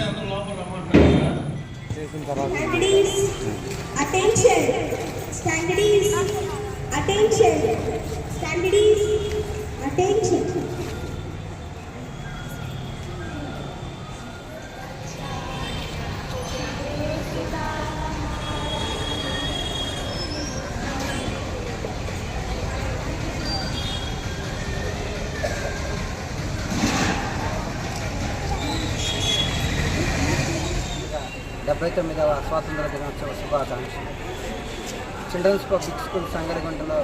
Standards, attention. Standards, attention. Standards, attention. డెబ్బై తొమ్మిదవ స్వాతంత్ర దినోత్సవ శుభాకాంక్షలు. చిల్డ్రన్స్ పబ్లిక్ స్కూల్ సంగడిగుంటలో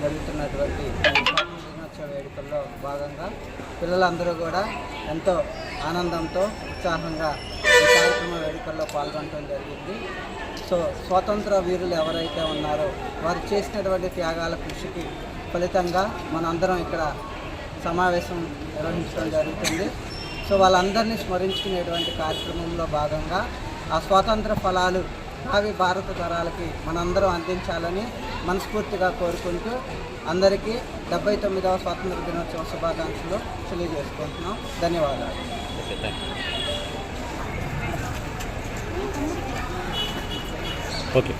జరుగుతున్నటువంటి స్వాతంత్ర దినోత్సవ వేడుకల్లో భాగంగా పిల్లలందరూ కూడా ఎంతో ఆనందంతో ఉత్సాహంగా ఈ కార్యక్రమ వేడుకల్లో పాల్గొనడం జరిగింది. సో స్వాతంత్ర వీరులు ఎవరైతే ఉన్నారో వారు చేసినటువంటి త్యాగాల కృషికి ఫలితంగా మనందరం ఇక్కడ సమావేశం నిర్వహించడం జరుగుతుంది. సో వాళ్ళందరినీ స్మరించుకునేటువంటి కార్యక్రమంలో భాగంగా ఆ స్వాతంత్ర ఫలాలు భావి భారత తరాలకి మనందరం అందించాలని మనస్ఫూర్తిగా కోరుకుంటూ అందరికీ డెబ్బై తొమ్మిదవ స్వాతంత్ర దినోత్సవ శుభాకాంక్షలు తెలియజేసుకుంటున్నాం. ధన్యవాదాలు. ఓకే.